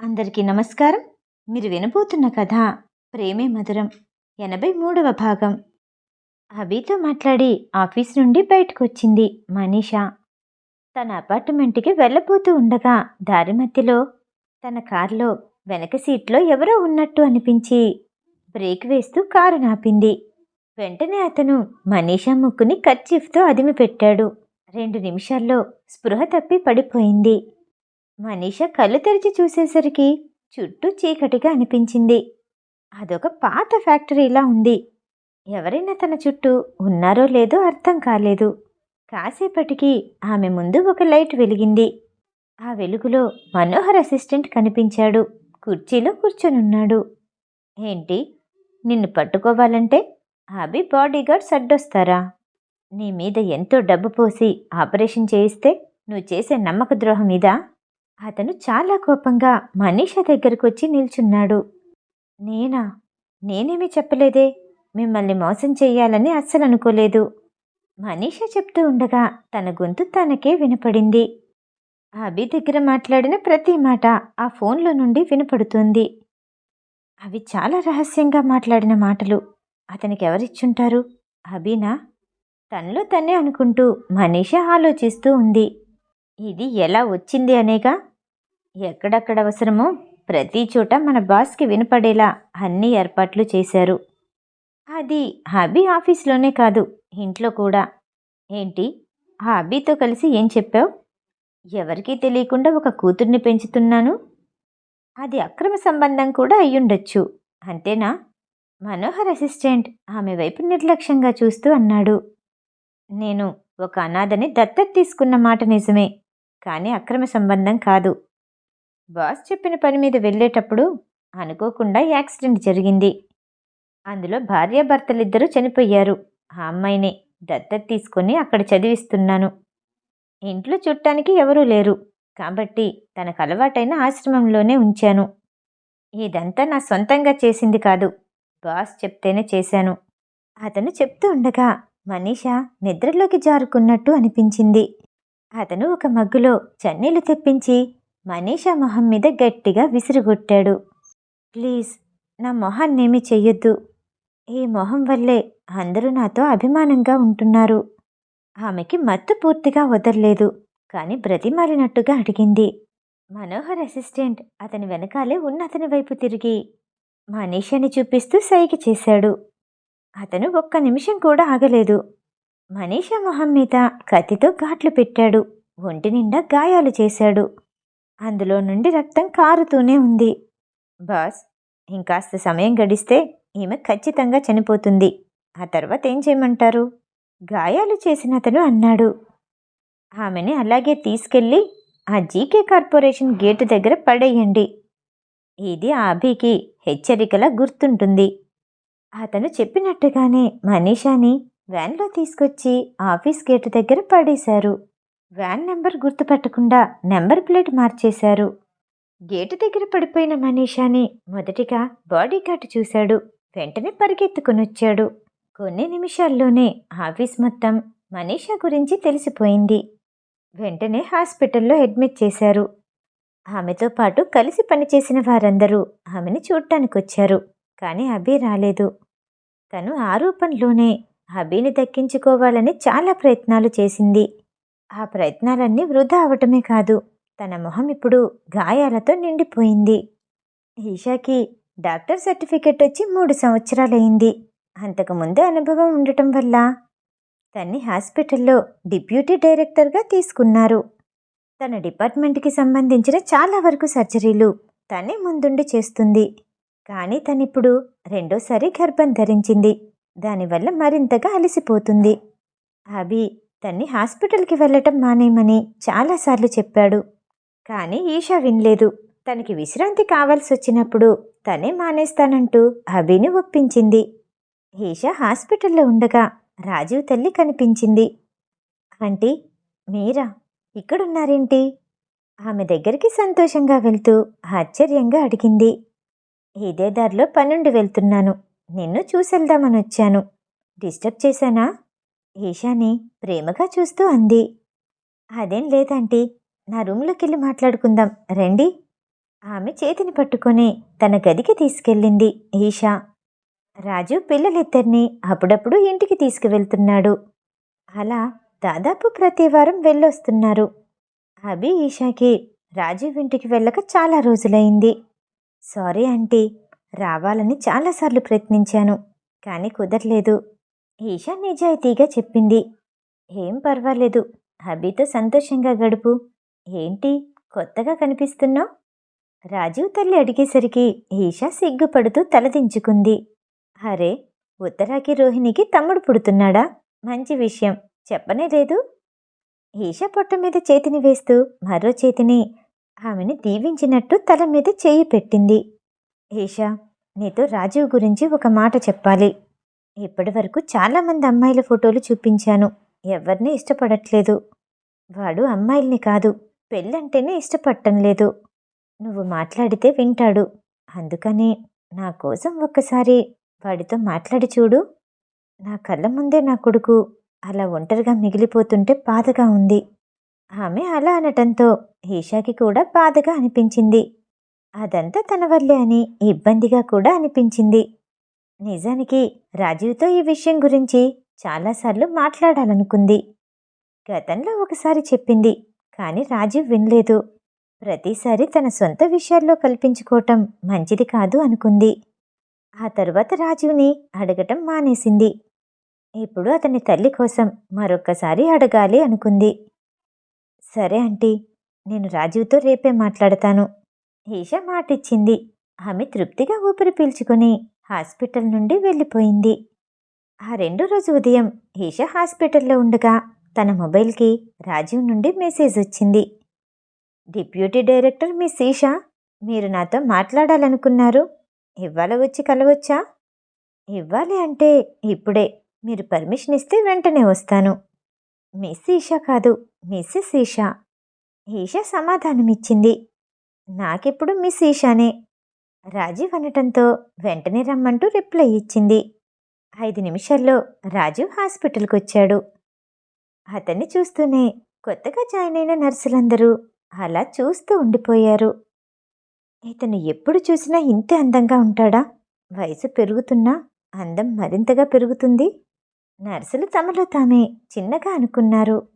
అందరికీ నమస్కారం. మీరు వినబోతున్న కథ ప్రేమే మధురం ఎనభై మూడవ భాగం. అభితో మాట్లాడి ఆఫీస్ నుండి బయటకు వచ్చింది మనీషా. తన అపార్ట్మెంట్కి వెళ్ళబోతూ ఉండగా దారి మధ్యలో తన కారులో వెనక సీట్లో ఎవరో ఉన్నట్టు అనిపించి బ్రేక్ వేస్తూ కారు నాపింది. వెంటనే అతను మనీషా ముక్కుని కర్చీఫ్తో అదిమి పెట్టాడు రెండు నిమిషాల్లో స్పృహ తప్పి పడిపోయింది. మనీష కళ్ళు తెరిచి చూసేసరికి చుట్టూ చీకటిగా అనిపించింది. అదొక పాత ఫ్యాక్టరీలా ఉంది. ఎవరైనా తన చుట్టూ ఉన్నారో లేదో అర్థం కాలేదు. కాసేపటికి ఆమె ముందు ఒక లైట్ వెలిగింది. ఆ వెలుగులో మనోహర్ అసిస్టెంట్ కనిపించాడు. కుర్చీలో కూర్చొనున్నాడు. ఏంటి? నిన్ను పట్టుకోవాలంటే అభి బాడీగార్డ్స్ అడ్డొస్తారా నీ మీద ఎంతో డబ్బు పోసి ఆపరేషన్ చేయిస్తే నువ్వు చేసే నమ్మక ద్రోహం ఇదా? అతను చాలా కోపంగా మనీష దగ్గరకు వచ్చి నిల్చున్నాడు. నేనా? నేనేమీ చెప్పలేదే. మిమ్మల్ని మోసం చేయాలని అస్సలు అనుకోలేదు మనీష చెప్తూ ఉండగా తన గొంతు తనకే వినపడింది. అభి దగ్గర మాట్లాడిన ప్రతి మాట ఆ ఫోన్లో నుండి వినపడుతుంది. అవి చాలా రహస్యంగా మాట్లాడిన మాటలు. అతనికి ఎవరిచ్చుంటారు అభినా? తనలో తనే అనుకుంటూ మనీష ఆలోచిస్తూ ఉంది. ఇది ఎలా వచ్చింది అనేగా ఎక్కడెక్కడ అవసరమో ప్రతి చోట మన బాస్కి వినపడేలా అన్ని ఏర్పాట్లు చేశారు. అది హబీ ఆఫీస్లోనే కాదు ఇంట్లో కూడా. ఏంటి? ఆ కలిసి ఏం చెప్పావు? ఎవరికీ తెలియకుండా ఒక కూతుర్ని పెంచుతున్నాను? అది అక్రమ సంబంధం కూడా అయ్యుండొచ్చు అంతేనా? మనోహర్ అసిస్టెంట్ ఆమె వైపు నిర్లక్ష్యంగా చూస్తూ అన్నాడు. నేను ఒక అనాథని దత్తత తీసుకున్న మాట నిజమే కానీ అక్రమ సంబంధం కాదు. బాస్ చెప్పిన పని మీద వెళ్ళేటప్పుడు అనుకోకుండా యాక్సిడెంట్ జరిగింది. అందులో భార్యాభర్తలిద్దరూ చనిపోయారు. ఆ అమ్మాయిని దత్తత తీసుకొని అక్కడ చదివిస్తున్నాను. ఇంట్లో చుట్టానికి ఎవరూ లేరు. కాబట్టి తనకు అలవాటైన ఆశ్రమంలోనే ఉంచాను. ఇదంతా నా సొంతంగా చేసింది కాదు. బాస్ చెప్తేనే చేశాను. అతను చెప్తూ ఉండగా మనీషా నిద్రలోకి జారుకున్నట్టు అనిపించింది. అతను ఒక మగ్గులో చన్నీళ్ళు తెప్పించి మనీషా మొహం మీద గట్టిగా విసిరుగొట్టాడు. ప్లీజ్ నా మొహాన్నేమీ చెయ్యొద్దు. ఈ మొహం వల్లే అందరూ నాతో అభిమానంగా ఉంటున్నారు. ఆమెకి మత్తు పూర్తిగా వదలలేదు కానీ బ్రతిమాలినట్టుగా అడిగింది. మనోహర్ అసిస్టెంట్ అతని వెనకాలే ఉన్న అతని వైపు తిరిగి మనీషాని చూపిస్తూ సైకి చేశాడు. అతను ఒక్క నిమిషం కూడా ఆగలేదు. మనీషా మొహం మీద కత్తితో ఘాట్లు పెట్టాడు. ఒంటి నిండా గాయాలు చేశాడు. అందులో నుండి రక్తం కారుతూనే ఉంది. బాస్ ఇంకాస్త సమయం గడిస్తే ఈమె ఖచ్చితంగా చనిపోతుంది. ఆ తర్వాత ఏం చేయమంటారు? గాయాలు చేసిన అతను అన్నాడు. ఆమెని అలాగే తీసుకెళ్ళి ఆ జీకే కార్పొరేషన్ గేటు దగ్గర పడేయండి. ఇది అభికి హెచ్చరికలా గుర్తుంటుంది. అతను చెప్పినట్టుగానే మనీషాని వ్యాన్లో తీసుకొచ్చి ఆఫీస్ గేటు దగ్గర పడేశారు. వ్యాన్ నెంబర్ గుర్తుపట్టకుండా నెంబర్ ప్లేట్ మార్చేశారు. గేటు దగ్గర పడిపోయిన మనీషాని మొదటిగా బాడీ గార్డ్ చూశాడు. వెంటనే పరిగెత్తుకునొచ్చాడు. కొన్ని నిమిషాల్లోనే ఆఫీస్ మొత్తం మనీషా గురించి తెలిసిపోయింది. వెంటనే హాస్పిటల్లో అడ్మిట్ చేశారు. ఆమెతో పాటు కలిసి పనిచేసిన వారందరూ ఆమెను చూడటానికొచ్చారు కానీ అభి రాలేదు. తను ఆరోపణలోనే అభిని దక్కించుకోవాలని చాలా ప్రయత్నాలు చేసింది. ఆ ప్రయత్నాలన్నీ వృధా అవటమే కాదు. తన మొహం ఇప్పుడు గాయాలతో నిండిపోయింది. ఈషాకి డాక్టర్ సర్టిఫికెట్ వచ్చి మూడు సంవత్సరాలైంది అంతకుముందే అనుభవం ఉండటం వల్ల తన్ని హాస్పిటల్లో డిప్యూటీ డైరెక్టర్గా తీసుకున్నారు. తన డిపార్ట్మెంట్కి సంబంధించిన చాలా వరకు సర్జరీలు తనే ముందుండి చేస్తుంది. కానీ తనిప్పుడు రెండోసారి గర్భం ధరించింది. దానివల్ల మరింతగా అలసిపోతుంది. అభి తన్ని హాస్పిటల్కి వెళ్ళటం మానేయమని చాలాసార్లు చెప్పాడు. కానీ ఈషా వినలేదు. తనకి విశ్రాంతి కావాల్సి వచ్చినప్పుడు తనే మానేస్తానంటూ అభిని ఒప్పించింది. ఈషా హాస్పిటల్లో ఉండగా రాజీవ్ తల్లి కనిపించింది. ఆంటీ మీరా? ఇక్కడున్నారేంటి? ఆమె దగ్గరికి సంతోషంగా వెళ్తూ ఆశ్చర్యంగా అడిగింది. ఇదే దారిలో పనుండి వెళ్తున్నాను. నిన్ను చూసెళ్దామని వచ్చాను. డిస్టర్బ్ చేశానా? ఈషాని ప్రేమగా చూస్తూ అంది. అదేం లేదంటీ నా రూమ్లోకి వెళ్ళి మాట్లాడుకుందాం. రండి. ఆమె చేతిని పట్టుకొని తన గదికి తీసుకెళ్ళింది ఈషా. రాజు పిల్లలిద్దరినీ అప్పుడప్పుడు ఇంటికి తీసుకువెళ్తున్నాడు. అలా దాదాపు ప్రతి వారం వెళ్ళొస్తున్నారు. అభి ఈషాకి రాజీవ్ ఇంటికి వెళ్ళక చాలా రోజులైంది. సారీ ఆంటీ రావాలని చాలాసార్లు ప్రయత్నించాను కానీ కుదరలేదు. ఈషా నిజాయితీగా చెప్పింది. ఏం పర్వాలేదు. అభితో సంతోషంగా గడుపు. ఏంటి? కొత్తగా కనిపిస్తున్నావు? రాజీవ్ తల్లి అడిగేసరికి ఈషా సిగ్గుపడుతూ తలదించుకుంది అరే ఉత్తరాకి రోహిణికి తమ్ముడు పుడుతున్నాడా? మంచి విషయం. చెప్పనే లేదు. ఈష పొట్ట మీద చేతిని వేస్తూ మరో చేతిని ఆమెను దీవించినట్టు తల మీద చేయి పెట్టింది. ఈషా నీతో రాజీవ్ గురించి ఒక మాట చెప్పాలి. ఇప్పటి వరకు చాలామంది అమ్మాయిల ఫోటోలు చూపించాను. ఎవరిని ఇష్టపడట్లేదు. వాడు అమ్మాయిల్ని కాదు. పెళ్ళంటేనే ఇష్టపడటం లేదు. నువ్వు మాట్లాడితే వింటాడు. అందుకని నా కోసం ఒక్కసారి వాడితో మాట్లాడి చూడు. నా కళ్ళ ముందే నా కొడుకు అలా ఒంటరిగా మిగిలిపోతుంటే బాధగా ఉంది. ఆమె అలా అనటంతో ఈషాకి కూడా బాధగా అనిపించింది. అదంతా తన వల్లే అని ఇబ్బందిగా కూడా అనిపించింది. నిజానికి రాజీవ్తో ఈ విషయం గురించి చాలాసార్లు మాట్లాడాలనుకుంది. గతంలో ఒకసారి చెప్పింది కానీ రాజీవ్ వినలేదు. ప్రతిసారి తన సొంత విషయాల్లో కల్పించుకోవటం మంచిది కాదు అనుకుంది. ఆ తర్వాత రాజీవ్ని అడగటం మానేసింది. ఇప్పుడు అతని తల్లి కోసం మరొక్కసారి అడగాలి అనుకుంది. సరే ఆంటీ నేను రాజీవ్తో రేపే మాట్లాడతాను. ఈషా మాటిచ్చింది. ఆమె తృప్తిగా ఊపిరి పీల్చుకుని హాస్పిటల్ నుండి వెళ్ళిపోయింది. ఆ రెండో రోజు ఉదయం ఈషా హాస్పిటల్లో ఉండగా తన మొబైల్కి రాజీవ్ నుండి మెసేజ్ వచ్చింది. డిప్యూటీ డైరెక్టర్ మిస్ ఈషా మీరు నాతో మాట్లాడాలనుకున్నారు. ఇవాళ వచ్చి కలవచ్చా? ఇవ్వాలి అంటే ఇప్పుడే మీరు పర్మిషన్ ఇస్తే వెంటనే వస్తాను. మిస్ ఈషా కాదు మిస్సెస్ ఈషా. ఈషా సమాధానమిచ్చింది. నాకిప్పుడు మిస్ ఈషానే. రాజీవ్ అనటంతో వెంటనే రమ్మంటూ రిప్లై ఇచ్చింది. ఐదు నిమిషాల్లో రాజీవ్ హాస్పిటల్కి వచ్చాడు అతన్ని చూస్తూనే కొత్తగా జాయిన్ అయిన నర్సులందరూ అలా చూస్తూ ఉండిపోయారు. ఇతను ఎప్పుడు చూసినా ఇంతే అందంగా ఉంటాడా? వయసు పెరుగుతున్నా అందం మరింతగా పెరుగుతుంది? నర్సులు తమలో తామే చిన్నగా అనుకున్నారు.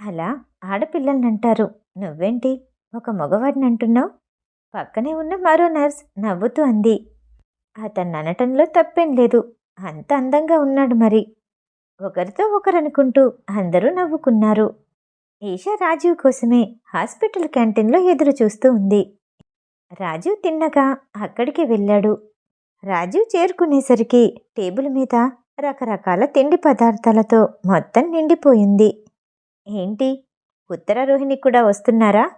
అలా ఆడపిల్లల్ని అంటారు నువ్వేంటి? ఒక మగవాడిని అంటున్నావు పక్కనే ఉన్న మరో నర్స్ నవ్వుతూ అంది. అతన్ని అనటంలో తప్పేం లేదు. అంత అందంగా ఉన్నాడు మరి. ఒకరితో ఒకరు అనుకుంటూ అందరూ నవ్వుకున్నారు. ఈషా రాజీవ్ కోసమే హాస్పిటల్ క్యాంటీన్లో ఎదురు చూస్తూ ఉంది. రాజీవ్ తిన్నగా అక్కడికి వెళ్ళాడు. రాజీవ్ చేరుకునేసరికి టేబుల్ మీద రకరకాల తిండి పదార్థాలతో మొత్తం నిండిపోయింది. ఏంటి? ఉత్తర రోహిణి కూడా వస్తున్నారా?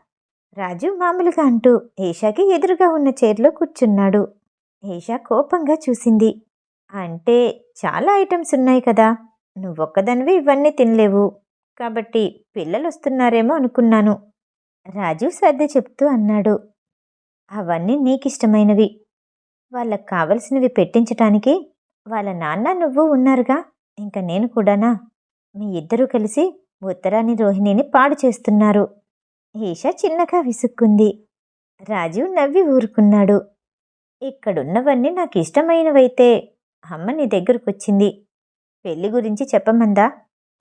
రాజు మామూలుగా అంటూ ఏషాకి ఎదురుగా ఉన్న చైర్లో కూర్చున్నాడు. ఏషా కోపంగా చూసింది. అంటే చాలా ఐటమ్స్ ఉన్నాయి కదా. నువ్వొక్కదానివి ఇవన్నీ తినలేవు. కాబట్టి పిల్లలు వస్తున్నారేమో అనుకున్నాను. రాజు సర్ది చెప్తూ అన్నాడు. అవన్నీ నీకిష్టమైనవి. వాళ్ళకు కావలసినవి పెట్టించటానికి వాళ్ళ నాన్న నువ్వు ఉన్నారుగా. ఇంకా నేను కూడానా? మీ ఇద్దరూ కలిసి ఉత్తరాని రోహిణిని పాడు చేస్తున్నారు. ఈష చిన్నగా విసుక్కుంది. రాజు నవ్వి ఊరుకున్నాడు. ఇక్కడున్నవన్నీ నాకు ఇష్టమైనవైతే అమ్మ నీ దగ్గరకొచ్చింది. పెళ్ళి గురించి చెప్పమందా?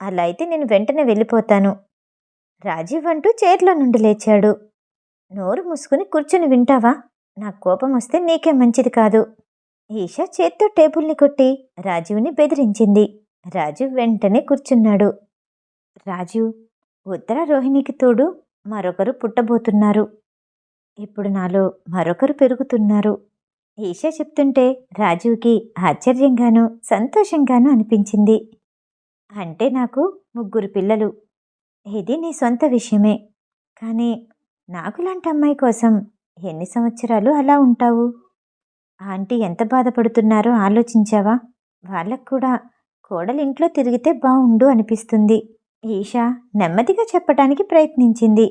అలా అయితే నేను వెంటనే వెళ్ళిపోతాను. రాజీవ్ అంటూ చైర్లో నుండి లేచాడు. నోరు మూసుకుని కూర్చుని వింటావా? నాకు కోపం వస్తే నీకే మంచిది కాదు. ఈషా చేత్తో టేబుల్ని కొట్టి రాజీవ్ని బెదిరించింది. రాజు వెంటనే కూర్చున్నాడు. రాజు ఉత్తర రోహిణికి తోడు మరొకరు పుట్టబోతున్నారు. ఇప్పుడు నాలో మరొకరు పెరుగుతున్నారు. ఈషా చెప్తుంటే రాజుకి ఆశ్చర్యంగానూ సంతోషంగానూ అనిపించింది. అంటే నాకు ముగ్గురు పిల్లలు. ఇది నీ సొంత విషయమే. కానీ నాకులాంటి అమ్మాయి కోసం ఎన్ని సంవత్సరాలు అలా ఉంటావు? ఆంటీ ఎంత బాధపడుతున్నారో ఆలోచించావా? వాళ్ళకు కూడా కోడలింట్లో తిరిగితే బావుండు అనిపిస్తుంది. ఈషా నెమ్మదిగా చెప్పటానికి ప్రయత్నించింది.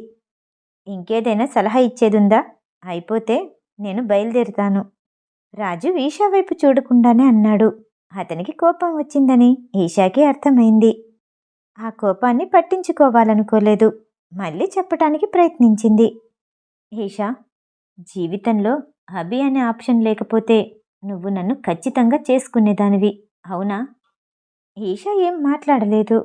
ఇంకేదైనా సలహా ఇచ్చేదుందా? అయిపోతే నేను బయలుదేరుతాను. రాజు ఈషా వైపు చూడకుండానే అన్నాడు. అతనికి కోపం వచ్చిందని ఈషాకి అర్థమైంది. ఆ కోపాన్ని పట్టించుకోవాలనుకోలేదు. మళ్ళీ చెప్పటానికి ప్రయత్నించింది. ఈషా జీవితంలో అభి అనే ఆప్షన్ లేకపోతే నువ్వు నన్ను ఖచ్చితంగా చేసుకునేదానివి అవునా? ఈషా ఏం మాట్లాడలేదు.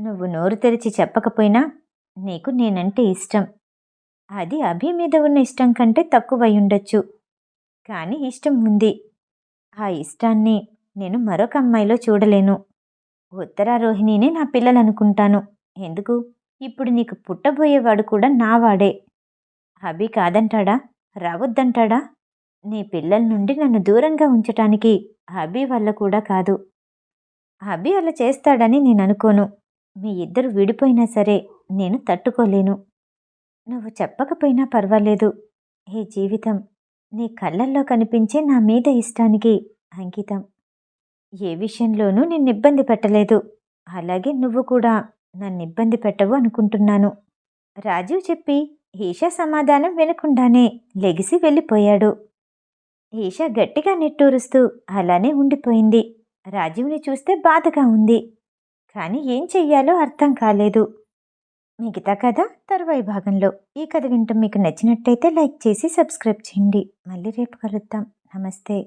నువ్వు నోరు తెరిచి చెప్పకపోయినా నీకు నేనంటే ఇష్టం. అది అభి మీద ఉన్న ఇష్టం కంటే తక్కువై ఉండొచ్చు. కానీ ఇష్టం ఉంది. ఆ ఇష్టాన్ని నేను మరొక అమ్మాయిలో చూడలేను. ఉత్తరారోహిణినే నా పిల్లలనుకుంటాను. ఎందుకు? ఇప్పుడు నీకు పుట్టబోయేవాడు కూడా నావాడే. అభి కాదంటాడా? రావద్దంటాడా? నీ పిల్లల నుండి నన్ను దూరంగా ఉంచటానికి అభి వల్ల కూడా కాదు. అభి అలా చేస్తాడని నేను అనుకోను మీ ఇద్దరు విడిపోయినా సరే నేను తట్టుకోలేను. నువ్వు చెప్పకపోయినా పర్వాలేదు. ఈ జీవితం నీ కళ్ళల్లో కనిపించే నా మీద ఇష్టానికి అంకితం. ఏ విషయంలోనూ నిన్ను ఇబ్బంది పెట్టలేదు. అలాగే నువ్వు కూడా నన్ను ఇబ్బంది పెట్టవు అనుకుంటున్నాను. రాజీవ్ చెప్పి ఈషా సమాధానం వినకుండానే లెగిసి వెళ్ళిపోయాడు. ఈషా గట్టిగా నిట్టూరుస్తూ అలానే ఉండిపోయింది. రాజీవ్ని చూస్తే బాధగా ఉంది. కానీ ఏం చెయ్యాలో అర్థం కాలేదు. మిగతా కథ తరువాయి భాగంలో. ఈ కథ వింటూ మీకు నచ్చినట్టయితే లైక్ చేసి సబ్స్క్రైబ్ చేయండి. మళ్ళీ రేపు కలుద్దాం. నమస్తే.